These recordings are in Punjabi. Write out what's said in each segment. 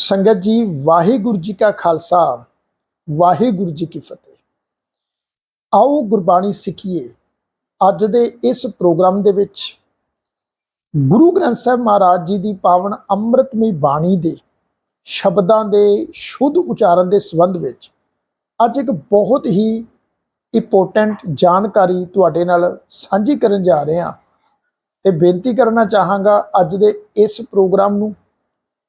ਸੰਗਤ ਜੀ, ਵਾਹਿਗੁਰੂ ਜੀ ਕਾ ਖਾਲਸਾ, ਵਾਹਿਗੁਰੂ ਜੀ ਕੀ ਫਤਿਹ। ਆਓ ਗੁਰਬਾਣੀ ਸਿੱਖੀਏ ਅੱਜ ਦੇ ਇਸ ਪ੍ਰੋਗਰਾਮ ਦੇ ਵਿੱਚ। ਗੁਰੂ ਗ੍ਰੰਥ ਸਾਹਿਬ ਮਹਾਰਾਜ ਜੀ ਦੀ ਪਾਵਨ ਅੰਮ੍ਰਿਤਮਈ ਬਾਣੀ ਦੇ ਸ਼ਬਦਾਂ ਦੇ ਸ਼ੁੱਧ ਉਚਾਰਨ ਦੇ ਸੰਬੰਧ ਵਿੱਚ ਅੱਜ ਇੱਕ ਬਹੁਤ ਹੀ ਇੰਪੋਰਟੈਂਟ ਜਾਣਕਾਰੀ ਤੁਹਾਡੇ ਨਾਲ ਸਾਂਝੀ ਕਰਨ ਜਾ ਰਹੇ ਹਾਂ। ਤੇ ਬੇਨਤੀ ਕਰਨਾ ਚਾਹਾਂਗਾ ਅੱਜ ਦੇ ਇਸ ਪ੍ਰੋਗਰਾਮ ਨੂੰ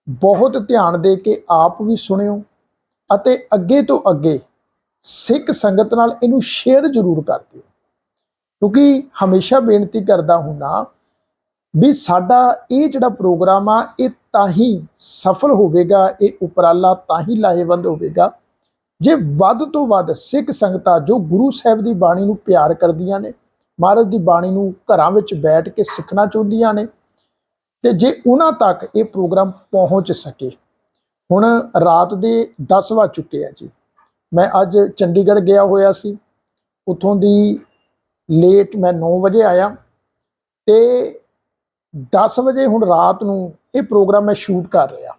ਬਹੁਤ ਧਿਆਨ ਦੇ ਕੇ ਆਪ ਵੀ ਸੁਣਿਓ ਅਤੇ ਅੱਗੇ ਤੋਂ ਅੱਗੇ ਸਿੱਖ ਸੰਗਤ ਨਾਲ ਇਹਨੂੰ ਸ਼ੇਅਰ ਜ਼ਰੂਰ ਕਰ ਦਿਓ। ਕਿਉਂਕਿ ਹਮੇਸ਼ਾ ਬੇਨਤੀ ਕਰਦਾ ਹੁੰਨਾ ਵੀ ਸਾਡਾ ਇਹ ਜਿਹੜਾ ਪ੍ਰੋਗਰਾਮ ਆ, ਇਹ ਤਾਂ ਹੀ ਸਫਲ ਹੋਵੇਗਾ, ਇਹ ਉਪਰਾਲਾ ਤਾਂ ਹੀ ਲਾਹੇਵੰਦ ਹੋਵੇਗਾ। ਜੇ ਵੱਧ ਤੋਂ ਵੱਧ ਸਿੱਖ ਸੰਗਤਾਂ ਜੋ ਗੁਰੂ ਸਾਹਿਬ ਦੀ ਬਾਣੀ ਨੂੰ ਪਿਆਰ ਕਰਦੀਆਂ ਨੇ, ਮਹਾਰਾਜ ਦੀ ਬਾਣੀ ਨੂੰ ਘਰਾਂ ਵਿੱਚ ਬੈਠ ਕੇ ਸਿੱਖਣਾ ਚਾਹੁੰਦੀਆਂ ਨੇ ਤੇ ਜੇ ਉਹਨਾਂ ਤੱਕ ਇਹ ਪ੍ਰੋਗਰਾਮ ਪਹੁੰਚ ਸਕੇ, ਹੁਣ ਰਾਤ ਦੇ 10 ਵੱਜ ਚੁੱਕੇ ਆ ਜੀ। ਮੈਂ ਅੱਜ ਚੰਡੀਗੜ੍ਹ ਗਿਆ ਹੋਇਆ ਸੀ। ਉਥੋਂ ਦੀ ਲੇਟ ਮੈਂ 9 ਵਜੇ ਆਇਆ ਤੇ 10 ਵਜੇ ਹੁਣ ਰਾਤ ਨੂੰ ਇਹ ਪ੍ਰੋਗਰਾਮ ਮੈਂ ਸ਼ੂਟ ਕਰ ਰਿਹਾ।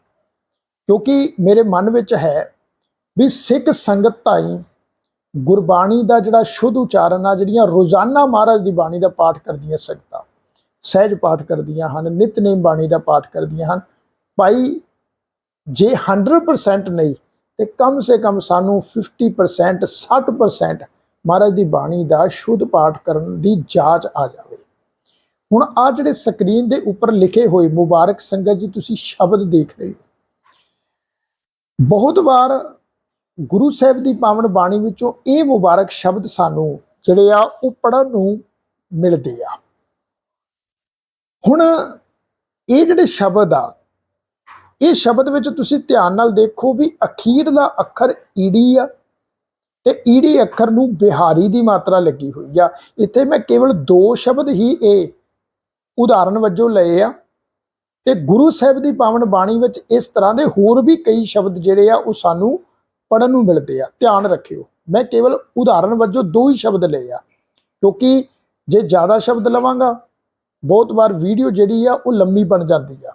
ਕਿਉਂਕਿ ਮੇਰੇ ਮਨ ਵਿੱਚ ਹੈ ਵੀ ਸਿੱਖ ਸੰਗਤ ਤਾਈ ਗੁਰਬਾਣੀ ਦਾ ਜਿਹੜਾ ਸ਼ੁੱਧ ਉਚਾਰਨ ਆ, ਜਿਹੜੀਆਂ ਰੋਜ਼ਾਨਾ ਮਹਾਰਾਜ ਦੀ ਬਾਣੀ ਦਾ ਪਾਠ ਕਰਦੀਆਂ ਸੰਗਤਾਂ ਸਹਿਜ ਪਾਠ ਕਰਦੀਆਂ ਹਨ ਨਿਤਨੇਮ ਬਾਣੀ ਦਾ ਪਾਠ ਕਰਦੀਆਂ ਹਨ। ਭਾਈ, ਜੇ 100% ਨਹੀਂ, ਤੇ ਕਮ ਸੇ ਕਮ ਸਾਨੂੰ 50% 60% ਮਹਾਰਾਜ ਦੀ ਬਾਣੀ ਦਾ ਸ਼ੁੱਧ ਪਾਠ ਕਰਨ ਦੀ ਜਾਂਚ ਆ ਜਾਵੇ। ਹੁਣ ਆ ਜਿਹੜੇ ਸਕਰੀਨ ਦੇ ਉੱਪਰ ਲਿਖੇ ਹੋਏ ਮੁਬਾਰਕ ਸੰਗਤ ਜੀ, ਤੁਸੀਂ ਸ਼ਬਦ ਦੇਖ ਰਹੇ ਹੋ। ਬਹੁਤ ਵਾਰ ਗੁਰੂ ਸਾਹਿਬ ਦੀ ਪਾਵਨ ਬਾਣੀ ਵਿੱਚੋਂ ਇਹ ਮੁਬਾਰਕ ਸ਼ਬਦ ਸਾਨੂੰ ਜਿਹੜੇ ਆ, ਉਹ ਪੜਨ ਨੂੰ ਮਿਲਦੇ ਆ। ਹੁਣ ਇਹ ਜਿਹੜੇ ਸ਼ਬਦ ਆ, ਇਹ ਸ਼ਬਦ ਵਿੱਚ ਤੁਸੀਂ ਧਿਆਨ ਨਾਲ ਦੇਖੋ ਵੀ ਅਖੀਰਲਾ ਅੱਖਰ ਈੜੀ ਆ ਤੇ ਈੜੀ ਅੱਖਰ ਨੂੰ ਬਿਹਾਰੀ ਦੀ ਮਾਤਰਾ ਲੱਗੀ ਹੋਈ ਆ। ਇੱਥੇ ਮੈਂ ਕੇਵਲ ਦੋ ਸ਼ਬਦ ਹੀ ਇਹ ਉਦਾਹਰਨ ਵਜੋਂ ਲਏ ਆ ਤੇ ਗੁਰੂ ਸਾਹਿਬ ਦੀ ਪਾਵਨ ਬਾਣੀ ਵਿੱਚ ਇਸ ਤਰ੍ਹਾਂ ਦੇ ਹੋਰ ਵੀ ਕਈ ਸ਼ਬਦ ਜਿਹੜੇ ਆ ਉਹ ਸਾਨੂੰ ਪੜਨ ਨੂੰ ਮਿਲਦੇ ਆ। ਧਿਆਨ ਰੱਖਿਓ, ਮੈਂ ਕੇਵਲ ਉਦਾਹਰਨ ਵਜੋਂ ਦੋ ਹੀ ਸ਼ਬਦ ਲਏ ਆ ਕਿਉਂਕਿ ਜੇ ਜ਼ਿਆਦਾ ਸ਼ਬਦ ਲਵਾਂਗਾ ਬਹੁਤ ਵਾਰ ਵੀਡੀਓ ਜਿਹੜੀ ਆ, ਉਹ ਲੰਮੀ ਬਣ ਜਾਂਦੀ ਆ।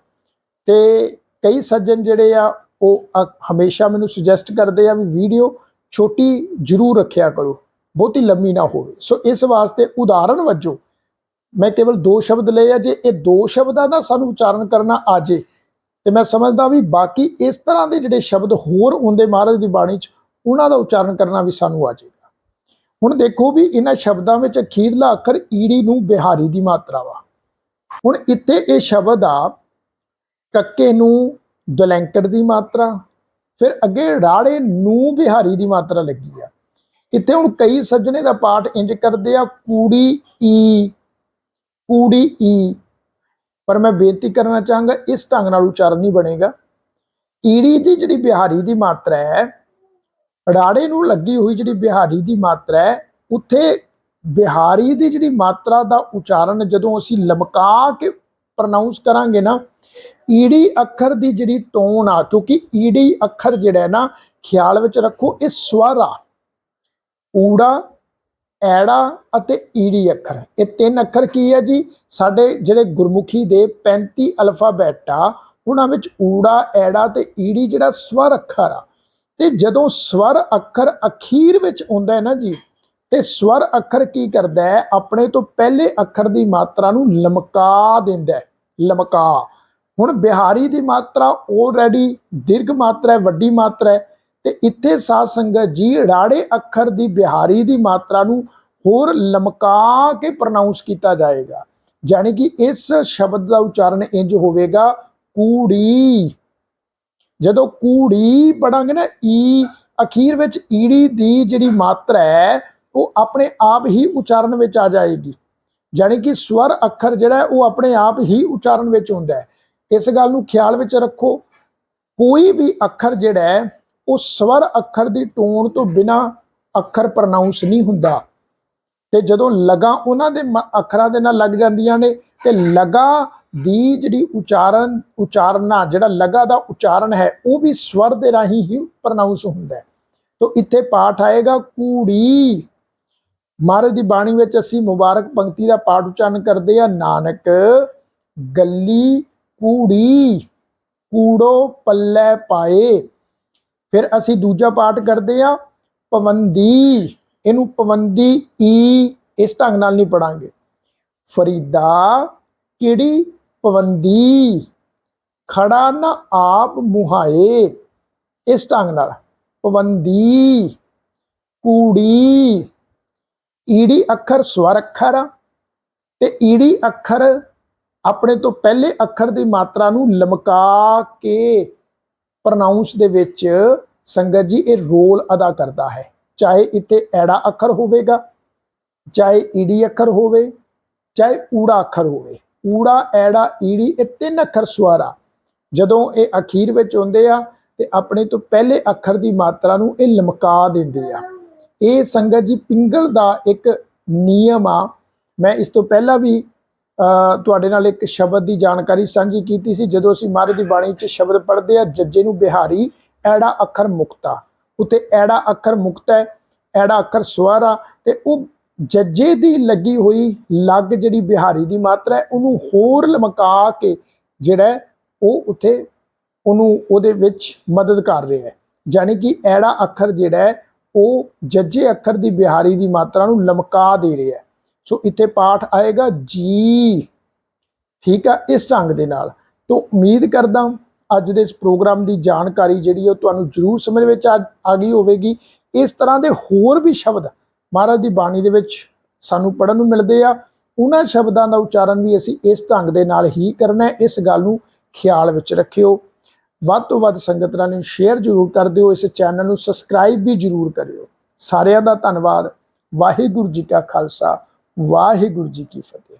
ਤੇ ਕਈ ਸੱਜਣ ਜਿਹੜੇ ਆ, ਉਹ ਹਮੇਸ਼ਾ ਮੈਨੂੰ ਸੁਜੈਸਟ ਕਰਦੇ ਆ ਵੀ ਵੀਡੀਓ ਛੋਟੀ ਜ਼ਰੂਰ ਰੱਖਿਆ ਕਰੋ, ਬਹੁਤੀ ਲੰਮੀ ਨਾ ਹੋਵੇ। ਸੋ ਇਸ ਵਾਸਤੇ ਉਦਾਹਰਣ ਵਜੋਂ ਮੈਂ ਕੇਵਲ ਦੋ ਸ਼ਬਦ ਲਏ ਆ, ਜੇ ਇਹ ਦੋ ਸ਼ਬਦਾਂ ਦਾ ਸਾਨੂੰ ਉਚਾਰਨ ਕਰਨਾ ਆ ਜੇ, ਤੇ ਮੈਂ ਸਮਝਦਾ ਵੀ ਬਾਕੀ ਇਸ ਤਰ੍ਹਾਂ ਦੇ ਜਿਹੜੇ ਸ਼ਬਦ ਹੋਰ ਹੁੰਦੇ ਮਹਾਰਾਜ ਦੀ ਬਾਣੀ 'ਚ, ਉਹਨਾਂ ਦਾ ਉਚਾਰਨ ਕਰਨਾ ਵੀ ਸਾਨੂੰ ਆ ਜਾਏਗਾ। ਹੁਣ ਦੇਖੋ ਵੀ ਇਹਨਾਂ ਸ਼ਬਦਾਂ ਵਿੱਚ ਅਖੀਰਲਾ ਅੱਖਰ ਈੜੀ ਨੂੰ ਬਿਹਾਰੀ ਦੀ ਮਾਤਰਾ ਵਾ। ਹੁਣ ਇੱਥੇ ਇਹ ਸ਼ਬਦ ਆ, ਕੱਕੇ ਨੂੰ ਦਲੈਂਕੜ ਦੀ ਮਾਤਰਾ, ਫਿਰ ਅੱਗੇ ਰਾੜੇ ਨੂੰ ਬਿਹਾਰੀ ਦੀ ਮਾਤਰਾ ਲੱਗੀ ਆ। ਇੱਥੇ ਹੁਣ ਕਈ ਸੱਜਣੇ ਦਾ ਪਾਠ ਇੰਜ ਕਰਦੇ ਆ, ਕੂੜੀ ਈ ਕੂੜੀ ਈ। ਪਰ ਮੈਂ ਬੇਨਤੀ ਕਰਨਾ ਚਾਹਾਂਗਾ, ਇਸ ਢੰਗ ਨਾਲ ਉਚਾਰਨ ਨਹੀਂ ਬਣੇਗਾ। ਈੜੀ ਦੀ ਜਿਹੜੀ ਬਿਹਾਰੀ ਦੀ ਮਾਤਰਾ ਹੈ, ਰਾੜੇ ਨੂੰ ਲੱਗੀ ਹੋਈ ਜਿਹੜੀ ਬਿਹਾਰੀ ਦੀ ਮਾਤਰਾ ਹੈ, ਉੱਥੇ ਬਿਹਾਰੀ ਦੀ ਜਿਹੜੀ ਮਾਤਰਾ ਦਾ ਉਚਾਰਨ ਜਦੋਂ ਅਸੀਂ ਲਮਕਾ ਕੇ ਪ੍ਰੋਨਾਂਸ ਕਰਾਂਗੇ ਨਾ, ਈੜੀ ਅੱਖਰ ਦੀ ਜਿਹੜੀ ਟੋਨ ਆ, ਕਿਉਂਕਿ ਈੜੀ ਅੱਖਰ ਜਿਹੜਾ ਹੈ ਨਾ, ਖਿਆਲ ਵਿੱਚ ਰੱਖੋ, ਇਹ ਸਵਰ ਆ। ਊੜਾ, ਐੜਾ ਅਤੇ ਈੜੀ ਅੱਖਰ। ਇਹ ਤਿੰਨ ਅੱਖਰ ਕੀ ਹੈ ਜੀ? ਸਾਡੇ ਜਿਹੜੇ ਗੁਰਮੁਖੀ ਦੇ 35 ਅਲਫਾਬੈਟ ਆ, ਉਹਨਾਂ ਵਿੱਚ ਊੜਾ, ਐੜਾ ਤੇ ਈੜੀ ਜਿਹੜਾ ਸਵਰ ਅੱਖਰ ਆ। ਤੇ ਜਦੋਂ ਸਵਰ ਅੱਖਰ ਅਖੀਰ ਵਿੱਚ ਆਉਂਦਾ ਹੈ ਨਾ ਜੀ ਤੇ ਸਵਰ ਅੱਖਰ ਕੀ ਕਰਦਾ ਹੈ? ਆਪਣੇ ਤੋਂ ਪਹਿਲੇ ਅੱਖਰ ਦੀ ਮਾਤਰਾ ਨੂੰ ਲਮਕਾ ਦਿੰਦਾ ਹੈ। ਲਮਕਾ। ਹੁਣ ਬਿਹਾਰੀ ਦੀ ਮਾਤਰਾ ਆਲਰੇਡੀ ਦੀਰਘ ਮਾਤਰਾ ਹੈ, ਵੱਡੀ ਮਾਤਰਾ ਹੈ ਤੇ ਇੱਥੇ ਸਾਧ ਸੰਗਤ ਜੀ ਰਾੜੇ ਅੱਖਰ ਦੀ ਬਿਹਾਰੀ ਦੀ ਮਾਤਰਾ ਨੂੰ ਹੋਰ ਲਮਕਾ ਕੇ ਪ੍ਰੋਨਾਂਸ ਕੀਤਾ ਜਾਏਗਾ। ਯਾਨੀ ਕਿ ਇਸ ਸ਼ਬਦ ਦਾ ਉਚਾਰਨ ਇੰਜ ਹੋਵੇਗਾ, ਕੂੜੀ। ਜਦੋਂ ਕੂੜੀ ਪੜਾਂਗੇ ਨਾ, ਈ ਅਖੀਰ ਵਿੱਚ ਈੜੀ ਦੀ ਜਿਹੜੀ ਮਾਤਰਾ ਹੈ ਉਹ ਆਪਣੇ ਆਪ ਹੀ ਉਚਾਰਨ ਵਿੱਚ ਆ ਜਾਏਗੀ। ਯਾਨੀ ਕਿ ਸਵਰ ਅੱਖਰ ਜਿਹੜਾ ਉਹ ਆਪਣੇ ਆਪ ਹੀ ਉਚਾਰਨ ਵਿੱਚ ਹੁੰਦਾ ਹੈ। ਇਸ ਗੱਲ ਨੂੰ ਖਿਆਲ ਵਿੱਚ ਰੱਖੋ। ਕੋਈ ਵੀ ਅੱਖਰ ਜਿਹੜਾ ਹੈ, ਉਹ ਸਵਰ ਅੱਖਰ ਦੀ ਟੋਨ ਤੋਂ ਬਿਨਾ ਅੱਖਰ ਪ੍ਰੋਨਾਂਸ ਨਹੀਂ ਹੁੰਦਾ। ਤੇ ਜਦੋਂ ਲਗਾ ਉਹਨਾਂ ਦੇ ਮ- ਅੱਖਰਾਂ ਦੇ ਨਾਲ ਲੱਗ ਜਾਂਦੀਆਂ ਨੇ, ਤੇ ਲਗਾ ਦੀ ਜਿਹੜੀ ਉਚਾਰਨ, ਉਚਾਰਨਾ ਜਿਹੜਾ ਲਗਾ ਦਾ ਉਚਾਰਨ ਹੈ, ਉਹ ਵੀ ਸਵਰ ਦੇ ਰਾਹੀਂ ਹੀ ਪ੍ਰੋਨਾਂਸ ਹੁੰਦਾ ਹੈ। ਤੋ ਇੱਥੇ ਪਾਠ ਆਏਗਾ, ਕੂੜੀ। ਮਹਾਰਾਜ ਦੀ ਬਾਣੀ ਵਿੱਚ ਅਸੀਂ ਮੁਬਾਰਕ ਪੰਕਤੀ ਦਾ ਪਾਠ ਉਚਾਰਨ ਕਰਦੇ ਆ ਨਾਨਕ, ਗੱਲੀ, ਕੂੜੀ, ਕੂੜੋ, ਪੱਲੇ ਪਾਏ। ਫਿਰ ਅਸੀਂ ਦੂਜਾ ਪਾਠ ਕਰਦੇ ਆ ਪਵੰਦੀ। ਇਹਨੂੰ ਪਵੰਦੀ, ਈ, ਇਸ ਢੰਗ ਨਾਲ ਨਹੀਂ ਪੜਾਂਗੇ। ਫਰੀਦਾ, ਕਿਹੜੀ? ਪਵੰਦੀ। ਖੜਾ ਨਾ ਆਪ ਮੁਹਾਏ। ਇਸ ਢੰਗ ਨਾਲ, ਪਵੰਦੀ। ਕੂੜੀ। ਈੜੀ ਅੱਖਰ ਸਵਰ ਅੱਖਰ ਆ ਤੇ ਈੜੀ ਅੱਖਰ ਆਪਣੇ ਤੋਂ ਪਹਿਲੇ ਅੱਖਰ ਦੀ ਮਾਤਰਾ ਨੂੰ ਲਮਕਾ ਕੇ ਪ੍ਰੋਨਾਂਸ ਦੇ ਵਿੱਚ ਸੰਗਤ ਜੀ ਇਹ ਰੋਲ ਅਦਾ ਕਰਦਾ ਹੈ। ਚਾਹੇ ਇੱਥੇ ਐੜਾ ਅੱਖਰ ਹੋਵੇਗਾ, ਚਾਹੇ ਈੜੀ ਅੱਖਰ ਹੋਵੇ, ਚਾਹੇ ਊੜਾ ਅੱਖਰ ਹੋਵੇ। ਊੜਾ, ਐੜਾ, ਈੜੀ ਇਹ ਤਿੰਨ ਅੱਖਰ ਸਵਰ ਆ। ਜਦੋਂ ਇਹ ਅਖੀਰ ਵਿੱਚ ਆਉਂਦੇ ਆ ਤੇ ਆਪਣੇ ਤੋਂ ਪਹਿਲੇ ਅੱਖਰ ਦੀ ਮਾਤਰਾ ਨੂੰ ਇਹ ਲਮਕਾ ਦਿੰਦੇ ਆ। ਇਹ ਸੰਗਤ ਜੀ ਪਿੰਗਲ ਦਾ ਇੱਕ ਨਿਯਮ ਆ। ਮੈਂ ਇਸ ਤੋਂ ਪਹਿਲਾਂ ਵੀ ਤੁਹਾਡੇ ਨਾਲ ਇੱਕ ਸ਼ਬਦ ਦੀ ਜਾਣਕਾਰੀ ਸਾਂਝੀ ਕੀਤੀ ਸੀ। ਜਦੋਂ ਅਸੀਂ ਮਹਾਰਾਜ ਦੀ ਬਾਣੀ 'ਚ ਸ਼ਬਦ ਪੜ੍ਹਦੇ ਆ, ਜੱਜੇ ਨੂੰ ਬਿਹਾਰੀ, ਐੜਾ ਅੱਖਰ ਮੁਕਤਾ। ਉਤੇ ਐੜਾ ਅੱਖਰ ਮੁਕਤਾ ਹੈ, ਐੜਾ ਅੱਖਰ ਸਵਰ ਆ ਤੇ ਉਹ ਜੱਜੇ ਦੀ ਲੱਗੀ ਹੋਈ ਲੱਗ ਜਿਹੜੀ ਬਿਹਾਰੀ ਦੀ ਮਾਤਰਾ ਹੈ, ਉਹਨੂੰ ਹੋਰ ਲਮਕਾ ਕੇ ਜਿਹੜਾ ਉਹ ਉਥੇ ਉਹਨੂੰ ਉਹਦੇ ਵਿੱਚ ਮਦਦ ਕਰ ਰਿਹਾ ਹੈ। ਯਾਨੀ ਕਿ ਐੜਾ ਅੱਖਰ ਜਿਹੜਾ ਉਹ ਜੱਜੇ ਅੱਖਰ ਦੀ ਬਿਹਾਰੀ ਦੀ ਮਾਤਰਾ ਨੂੰ ਲਮਕਾ ਦੇ ਰਿਹਾ ਸੋ ਇੱਥੇ ਪਾਠ ਆਏਗਾ, ਜੀ, ਠੀਕ ਆ, ਇਸ ਢੰਗ ਦੇ ਨਾਲ। ਤੋਂ ਉਮੀਦ ਕਰਦਾ ਅੱਜ ਦੇ ਇਸ ਪ੍ਰੋਗਰਾਮ ਦੀ ਜਾਣਕਾਰੀ ਜਿਹੜੀ ਹੈ ਉਹ ਤੁਹਾਨੂੰ ਜ਼ਰੂਰ ਸਮਝ ਵਿੱਚ ਆ ਗਈ ਹੋਵੇਗੀ। ਇਸ ਤਰ੍ਹਾਂ ਦੇ ਹੋਰ ਵੀ ਸ਼ਬਦ ਮਹਾਰਾਜ ਦੀ ਬਾਣੀ ਦੇ ਵਿੱਚ ਸਾਨੂੰ ਪੜਨ ਨੂੰ ਮਿਲਦੇ ਆ। ਉਹਨਾਂ ਸ਼ਬਦਾਂ ਦਾ ਉਚਾਰਨ ਵੀ ਅਸੀਂ ਇਸ ਢੰਗ ਦੇ ਨਾਲ ਹੀ ਕਰਨਾ ਇਸ ਗੱਲ ਨੂੰ ਖਿਆਲ ਵਿੱਚ ਰੱਖਿਓ। ਵੱਧ ਤੋਂ ਵੱਧ ਸੰਗਤ ਨਾਲ ਨੂੰ ਸ਼ੇਅਰ ਜ਼ਰੂਰ ਕਰ ਦਿਓ, ਇਸ ਚੈਨਲ ਨੂੰ ਸਬਸਕ੍ਰਾਈਬ ਵੀ ਜ਼ਰੂਰ ਕਰਿਓ। ਸਾਰਿਆਂ ਦਾ ਧੰਨਵਾਦ। ਵਾਹਿਗੁਰੂ ਜੀ ਕਾ ਖਾਲਸਾ, ਵਾਹਿਗੁਰੂ ਜੀ ਕੀ ਫਤਿਹ।